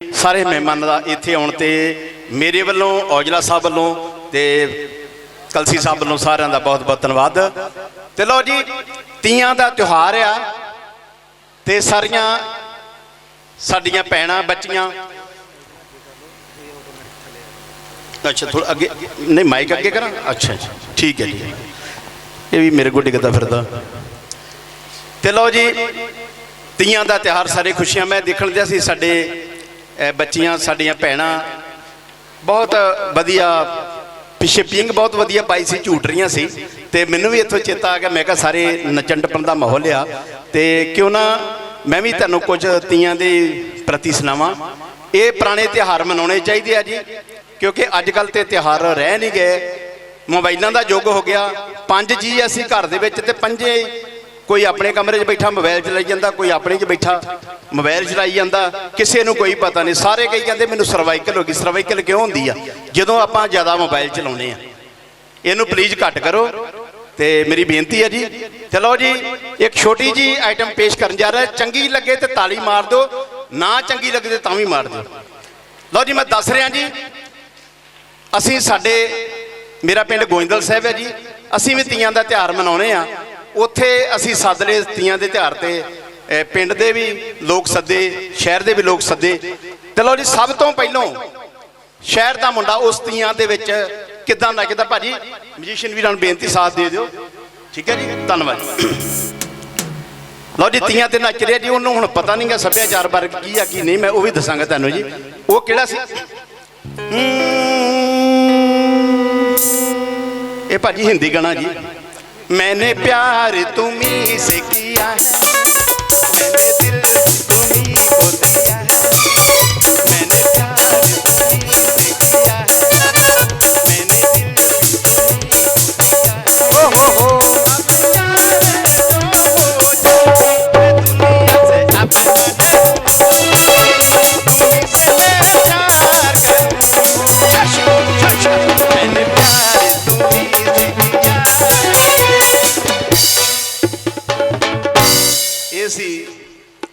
ਸਾਰੇ ਮਹਿਮਾਨਾਂ ਦਾ ਇੱਥੇ ਆਉਣ ਤੇ ਮੇਰੇ ਵੱਲੋਂ, ਔਜਲਾ ਸਾਹਿਬ ਵੱਲੋਂ ਤੇ ਕਲਸੀ ਸਾਹਿਬ ਵੱਲੋਂ ਸਾਰਿਆਂ ਦਾ ਬਹੁਤ ਬਹੁਤ ਧੰਨਵਾਦ। ਤੇ ਲਓ ਜੀ, ਤੀਆਂ ਦਾ ਤਿਉਹਾਰ ਆ ਤੇ ਸਾਰੀਆਂ ਸਾਡੀਆਂ ਭੈਣਾਂ ਬੱਚੀਆਂ। ਅੱਛਾ ਥੋੜਾ ਅੱਗੇ, ਨਹੀਂ ਮਾਈਕ ਅੱਗੇ ਕਰਾਂ? ਅੱਛਾ ਅੱਛਾ, ਠੀਕ ਹੈ ਜੀ ਇਹ ਵੀ ਮੇਰੇ ਕੋਲ ਡਿੱਗਦਾ ਫਿਰਦਾ। ਤੇ ਲਓ ਜੀ, ਤੀਆਂ ਦਾ ਤਿਉਹਾਰ, ਸਾਰੇ ਖੁਸ਼ੀਆਂ ਮੈਂ ਦੇਖਣ ਦਿਆ ਸੀ, ਸਾਡੇ ਬੱਚੀਆਂ, ਸਾਡੀਆਂ ਭੈਣਾਂ, ਬਹੁਤ ਵਧੀਆ ਪਿੱਛੇ ਪਿੰਗ ਬਹੁਤ ਵਧੀਆ ਪਾਈ ਸੀ, ਝੂਟ ਰਹੀਆਂ ਸੀ। ਤੇ ਮੈਨੂੰ ਵੀ ਇੱਥੋਂ ਚੇਤਾ ਆ ਗਿਆ, ਮੈਂ ਕਿਹਾ ਸਾਰੇ ਨੱਚਣ ਟੱਪਣ ਦਾ ਮਾਹੌਲ ਆ। ਤੇ ਕਿਉਂ ਨਾ ਮੈਂ ਵੀ ਤੁਹਾਨੂੰ ਕੁਝ ਤੀਆਂ ਦੇ ਪ੍ਰਤੀ ਸੁਣਾਵਾਂ। ਇਹ ਪੁਰਾਣੇ ਤਿਉਹਾਰ ਮਨਾਉਣੇ ਚਾਹੀਦੇ ਆ ਜੀ, ਕਿਉਂਕਿ ਅੱਜ ਕੱਲ ਤੇ ਤਿਉਹਾਰ ਰਹਿ ਨਹੀਂ ਗਏ। ਮੋਬਾਈਲਾਂ ਦਾ ਯੁੱਗ ਹੋ ਗਿਆ, ਪੰਜ ਜੀ ਅਸੀਂ ਘਰ ਦੇ ਵਿੱਚ ਤੇ ਪੰਜੇ ਕੋਈ ਆਪਣੇ ਕਮਰੇ 'ਚ ਬੈਠਾ, ਮੋਬਾਈਲ ਚਲਾਈ ਜਾਂਦਾ, ਕੋਈ ਆਪਣੇ 'ਚ ਬੈਠਾ, ਮੋਬਾਈਲ ਚਲਾਈ ਜਾਂਦਾ, ਕਿਸੇ ਨੂੰ ਕੋਈ ਪਤਾ ਨਹੀਂ। ਸਾਰੇ ਕਹੀ ਜਾਂਦੇ ਮੈਨੂੰ ਸਰਵਾਈਕਲ ਹੋ ਗਈ। ਸਰਵਾਈਕਲ ਕਿਉਂ ਹੁੰਦੀ ਆ? ਜਦੋਂ ਆਪਾਂ ਜ਼ਿਆਦਾ ਮੋਬਾਈਲ ਚਲਾਉਂਦੇ ਆ। ਇਹਨੂੰ ਪਲੀਜ਼ ਘੱਟ ਕਰੋ। ਤੇ ਮੇਰੀ ਬੇਨਤੀ ਹੈ ਜੀ। ਚਲੋ ਜੀ, ਇੱਕ ਛੋਟੀ ਜੀ ਆਈਟਮ ਪੇਸ਼ ਕਰਨ ਜਾ ਰਿਹਾ। ਚੰਗੀ ਲੱਗੇ ਤੇ ਤਾਲੀ ਮਾਰ ਦਿਓ। ਨਾ ਚੰਗੀ ਲੱਗੇ ਤੇ ਤਾਂ ਵੀ ਮਾਰ ਦਿਓ। ਲਓ ਜੀ, ਮੈਂ ਦੱਸ ਰਿਹਾ ਜੀ। ਅਸੀਂ ਸਾਡੇ, ਮੇਰਾ ਪਿੰਡ ਗੋਇੰਦਲ ਸਾਹਿਬ ਹੈ ਜੀ। ਅਸੀਂ ਵੀ ਤੀਆਂ ਦਾ ਤਿਉਹਾਰ ਮਨਾਉਣੇ ਆ। ਉੱਥੇ ਅਸੀਂ ਸੱਦ ਲਏ ਤੀਆਂ ਦੇ ਤਿਉਹਾਰ ਤੇ ਪਿੰਡ ਦੇ ਵੀ ਲੋਕ ਸੱਦੇ, ਸ਼ਹਿਰ ਦੇ ਵੀ ਲੋਕ ਸੱਦੇ। ਤੇ ਲਓ ਜੀ, ਸਭ ਤੋਂ ਪਹਿਲਾਂ ਸ਼ਹਿਰ ਦਾ ਮੁੰਡਾ ਉਸ ਤੀਆਂ ਦੇ ਵਿੱਚ ਕਿੱਦਾਂ ਨੱਚਦਾ ਭਾਜੀ ਮਿਊਜ਼ੀਸ਼ੀਅਨ ਵੀਰਾਂ ਨੂੰ ਬੇਨਤੀ ਸਾਥ ਦੇ ਦਿਓ। ਠੀਕ ਹੈ ਜੀ, ਧੰਨਵਾਦ। ਲਓ ਜੀ, ਤੀਆਂ ਤੇ ਨੱਚ ਰਿਹਾ ਜੀ, ਉਹਨੂੰ ਹੁਣ ਪਤਾ ਨਹੀਂਗਾ ਸੱਭਿਆਚਾਰ ਵਰਗ ਕੀ ਆ, ਕੀ ਨਹੀਂ, ਮੈਂ ਉਹ ਵੀ ਦੱਸਾਂਗਾ ਤੁਹਾਨੂੰ ਜੀ। ਉਹ ਕਿਹੜਾ ਸੀ? ਇਹ ਭਾਜੀ ਹਿੰਦੀ ਗਾਣਾ ਜੀ। मैंने प्यार तुम्ही से किया है मैंने दिल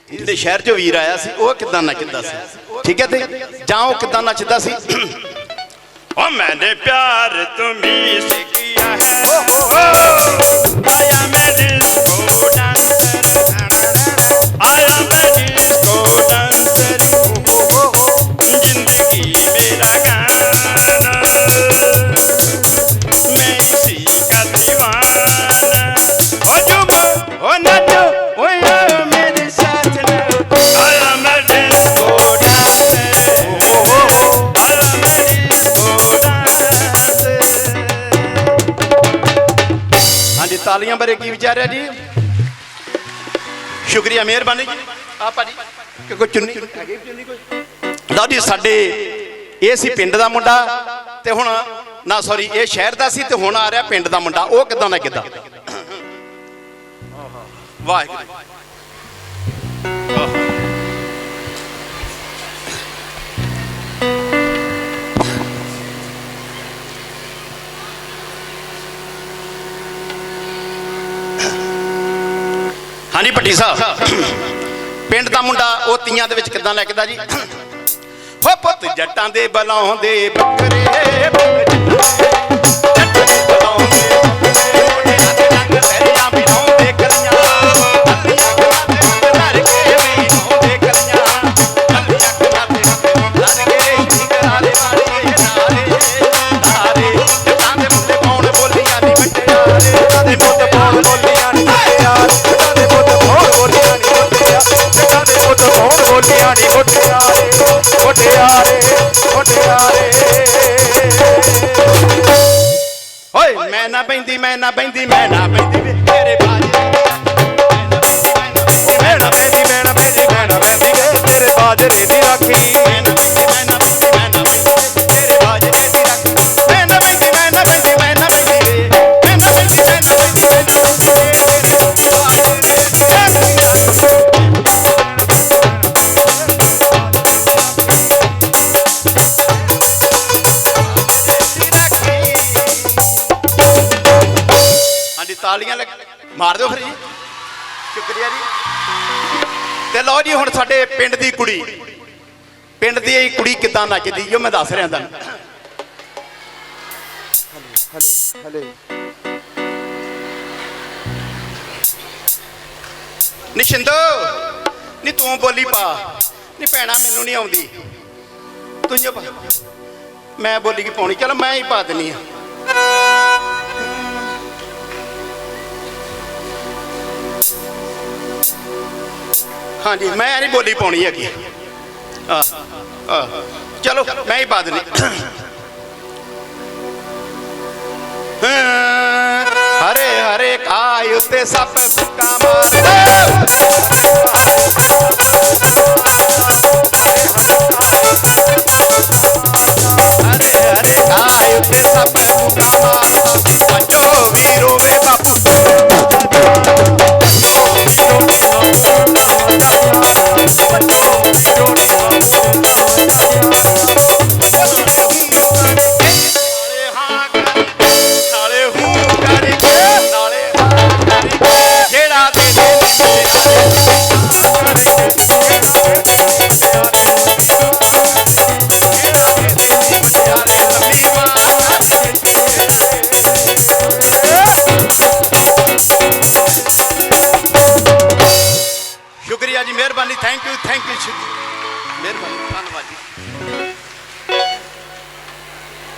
ਜਿਹੜੇ ਸ਼ਹਿਰ ਚੋਂ ਵੀਰ ਆਇਆ ਸੀ ਉਹ ਕਿਦਾਂ ਨੱਚਦਾ ਸੀ? ਠੀਕ ਹੈ ਤੇ ਜਾਂ ਉਹ ਕਿਦਾਂ ਨੱਚਦਾ ਸੀ? ਓ ਮੈਨੇ ਪਿਆਰ ਤੁਮੀ ਸੇ ਕੀਆ ਹੈ। ਆਇਆ ਮੈਂ ਡਿਸਕੋ ਟਰਾਲੀਆਂ ਬਾਰੇ ਕੀ ਵਿਚਾਰ ਹੈ ਜੀ? ਸ਼ੁਕਰੀਆ ਮਿਹਰਬਾਨੀ ਜੀ। ਆ ਭਾਜੀ। ਕਿ ਕੋਈ ਚੁੰਨੀ? ਕੋਈ ਲਓ ਜੀ ਸਾਡੇ ਇਹ ਸੀ ਪਿੰਡ ਦਾ ਮੁੰਡਾ ਤੇ ਹੁਣ ਨਾ ਸੌਰੀ ਇਹ ਸ਼ਹਿਰ ਦਾ ਸੀ ਤੇ ਹੁਣ ਆ ਰਿਹਾ ਪਿੰਡ ਦਾ ਮੁੰਡਾ। ਉਹ ਕਿਦਾਂ ਨਾ ਕਿਦਾਂ? ਵਾਹਿਗੁਰੂ। ਹਾਂਜੀ, ਭੱਟੀ ਸਾਹਿਬ। ਪਿੰਡ ਦਾ ਮੁੰਡਾ, ਉਹ ਤੀਆਂ ਦੇ ਵਿੱਚ ਕਿੱਦਾਂ ਲੱਗਦਾ ਜੀ? ਹੋ ਪੁੱਤ ਜੱਟਾਂ ਦੇ ਬਲਾਉਂਦੇ ਬੱਕਰੇ ਜੱਟਾਂ ਮੈਂ ਨਾ ਪੈਂਦੀ, ਮੈਂ ਨਾ ਪੈਂਦੀ, ਮੈਂ ਨਾ ਪੈਂਦੀ ਵੇ ਤੇਰੇ ਬਾਜ ਮੈਂ ਨਾ ਪੈਂਦੀ, ਮੈਂ ਨਾ ਬੈਠੀ ਮੈਂ ਨਾ ਬੈਠੀ ਤੇਰੇ ਬਾਜਰੇ ਦੀ ਰਾਖੀ ਸ਼ੁਕਰੀਆ ਜੀ। ਤੇ ਲਓ ਜੀ, ਹੁਣ ਸਾਡੇ ਪਿੰਡ ਦੀ ਕੁੜੀ। ਪਿੰਡ ਦੀ ਇਹ ਕੁੜੀ ਕਿਦਾਂ ਨੱਚਦੀ ਜੋ ਮੈਂ ਦੱਸ ਰਿਹਾ ਤੁਹਾਨੂੰ। ਹਲੇ ਹਲੇ ਨਿਸ਼ਿੰਦੋ, ਨੀ ਤੂੰ ਬੋਲੀ ਪਾ। ਨੀ ਭੈਣਾ ਮੈਨੂੰ ਨਹੀਂ ਆਉਂਦੀ। ਤੂੰ ਜੋ ਮੈਂ ਬੋਲੀ ਕੀ ਪਾਉਣੀ। ਚਲ ਮੈਂ ਹੀ ਪਾ ਦਿੰਨੀ ਆ। ਹਾਂਜੀ, ਮੈਂ ਨਹੀਂ ਬੋਲੀ ਪਾਉਣੀ ਹੈਗੀ। ਆ ਆ ਚਲੋ, ਮੈਂ ਹੀ ਪਾ ਦਿੰਨੀ। ਹਰੇ ਹਰੇ ਕਾਇ ਉੱਤੇ ਸੱਪ ਸੁੱਕਾ ਮਾਰਦਾ। ਸ਼ੁਕਰੀਆ ਜੀ ਮਿਹਰਬਾਨੀ ਥੈਂਕ ਯੂ ਥੈਂਕ